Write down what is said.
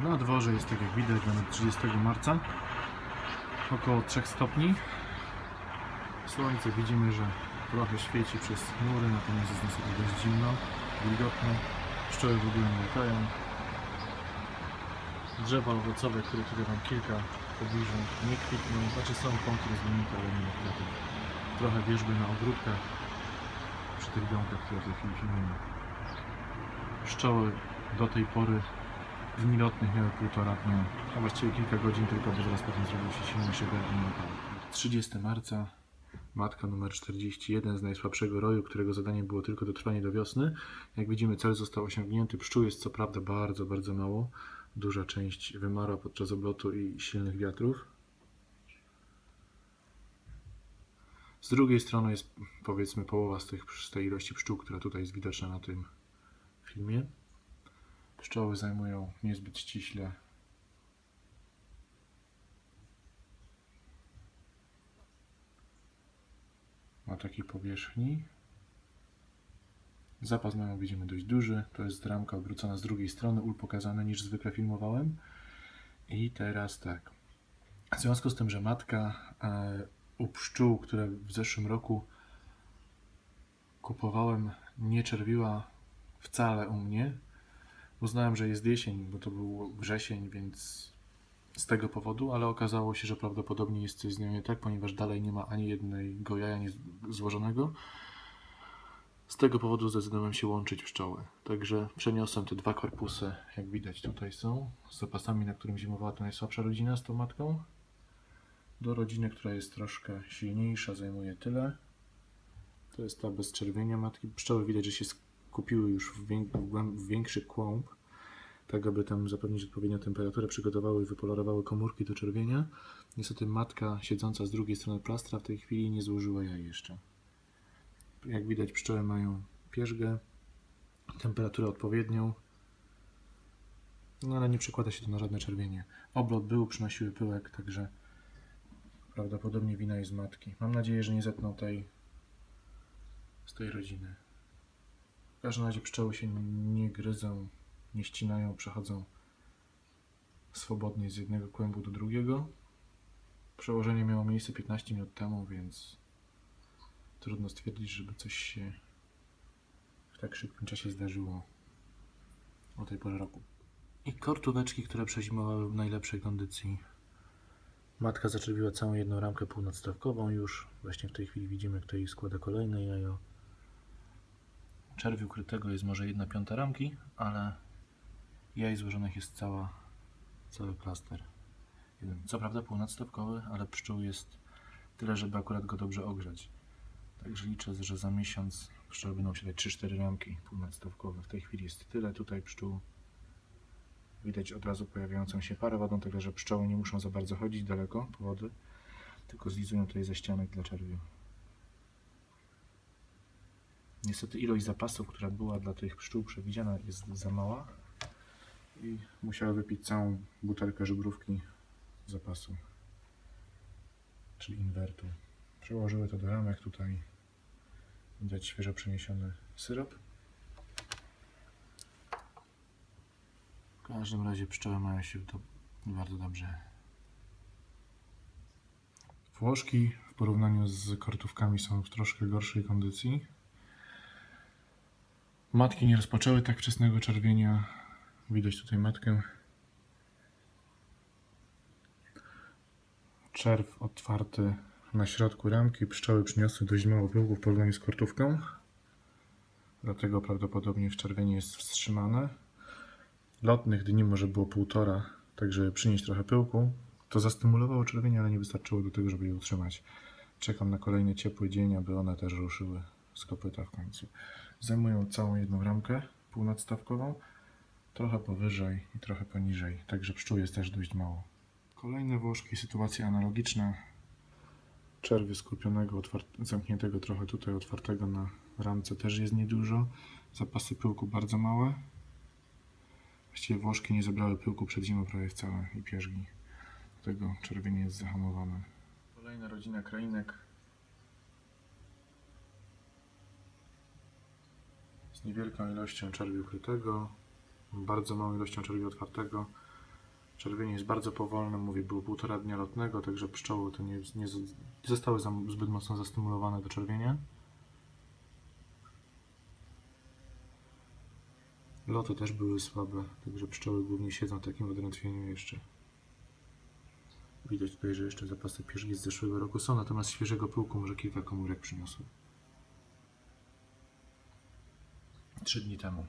Na dworze jest tak jak widać mamy 30 marca około 3 stopni. Słońce widzimy, że trochę świeci przez chmury, natomiast jest niestety dość zimno, wilgotno. Pszczoły w ogóle nie latają. Drzewa owocowe, które tutaj mam kilka pobliżu, nie kwitną, znaczy są pąki rozwinięte, ale nie. Trochę wierzby na ogródkach przy tych domkach, które w tej chwili filmujemy. Pszczoły do tej pory dni lotnych miały półtora dnia, a właściwie kilka godzin tylko, bo zaraz potem zrobił się silniejszy wiatr. 30 marca, matka numer 41 z najsłabszego roju, którego zadaniem było tylko dotrwanie do wiosny. Jak widzimy cel został osiągnięty, pszczół jest co prawda bardzo, bardzo mało. Duża część wymarła podczas oblotu i silnych wiatrów. Z drugiej strony jest powiedzmy połowa z, tych, z tej ilości pszczół, która tutaj jest widoczna na tym filmie. Pszczoły zajmują niezbyt ściśle na takiej powierzchni. Zapas mają widzimy dość duży. To jest ramka obrócona z drugiej strony, ul pokazane niż zwykle filmowałem. I teraz tak. W związku z tym, że matka e, u pszczół, które w zeszłym roku kupowałem, nie czerwiła wcale u mnie, Uznałem, że jest jesień, bo to był wrzesień, więc z tego powodu, ale okazało się, że prawdopodobnie jest coś z nią nie tak, ponieważ dalej nie ma ani jednego jaja nie złożonego. Z tego powodu zdecydowałem się łączyć pszczoły. Także przeniosłem te dwa korpusy, jak widać tutaj są, z zapasami, na którym zimowała ta najsłabsza rodzina z tą matką, do rodziny, która jest troszkę silniejsza, zajmuje tyle. To jest ta bez czerwienia matki. Pszczoły widać, że się skupiły już w, większy kłąb, tak aby tam zapewnić odpowiednią temperaturę, przygotowały i wypolerowały komórki do czerwienia. Niestety matka siedząca z drugiej strony plastra w tej chwili nie złożyła jaj jeszcze. Jak widać pszczoły mają pierzgę, temperaturę odpowiednią, no ale nie przekłada się to na żadne czerwienie. Oblot był, przynosiły pyłek, także prawdopodobnie wina jest matki. Mam nadzieję, że nie zetną tej z tej rodziny. W każdym razie pszczoły się nie gryzą, nie ścinają, przechodzą swobodnie z jednego kłębu do drugiego. Przełożenie miało miejsce 15 minut temu, więc trudno stwierdzić, żeby coś się w tak szybkim czasie zdarzyło o tej porze roku. I kortóweczki, które przezimowały w najlepszej kondycji. Matka zaczerwiła całą jedną ramkę półnadstawkową już. Właśnie w tej chwili widzimy, kto jej składa kolejne jajo. Czerwi ukrytego jest może jedna piąta ramki, ale jaj złożonych jest cała, cały plaster. Co prawda półnadstawkowy, ale pszczół jest tyle, żeby akurat go dobrze ogrzać. Także liczę, że za miesiąc pszczoły będą się dać 3-4 ramki półnadstawkowe. W tej chwili jest tyle tutaj pszczół. Widać od razu pojawiającą się parę wodą, także że pszczoły nie muszą za bardzo chodzić daleko po wody, tylko zlizują tutaj ze ścianek dla czerwiu. Niestety ilość zapasów, która była dla tych pszczół przewidziana jest za mała i musiały wypić całą butelkę żubrówki zapasu, czyli inwertu. Przełożyły to do ramek tutaj. Widać świeżo przeniesiony syrop. W każdym razie pszczoły mają się to bardzo dobrze. Włoszki w porównaniu z kortówkami są w troszkę gorszej kondycji. Matki nie rozpoczęły tak wczesnego czerwienia. Widać tutaj matkę. Czerw otwarty na środku ramki. Pszczoły przyniosły dość mało pyłku w porównaniu z kortówką. Dlatego prawdopodobnie wczerwienie jest wstrzymane. Lotnych dni może było półtora, tak żeby przynieść trochę pyłku. To zastymulowało czerwienie, ale nie wystarczyło do tego, żeby je utrzymać. Czekam na kolejny ciepły dzień, aby one też ruszyły z kopyta w końcu. Zajmują całą jedną ramkę półnadstawkową, trochę powyżej i trochę poniżej, także pszczół jest też dość mało. Kolejne włożki, sytuacja analogiczna. Czerwy skupionego, zamkniętego trochę tutaj, otwartego na ramce też jest niedużo. Zapasy pyłku bardzo małe. Właściwie włożki nie zebrały pyłku przed zimą prawie wcale i pierzgi. Dlatego czerwienie jest zahamowane. Kolejna rodzina krainek. Z niewielką ilością czerwi ukrytego, bardzo małą ilością czerwi otwartego. Czerwienie jest bardzo powolne, mówię, było półtora dnia lotnego, także pszczoły to nie, nie zostały zbyt mocno zastymulowane do czerwienia. Loty też były słabe, także pszczoły głównie siedzą w takim odrętwieniu jeszcze. Widać tutaj, że jeszcze zapasy pierzgi z zeszłego roku są, natomiast świeżego pyłku może kilka komórek przyniosły. trzy dni temu.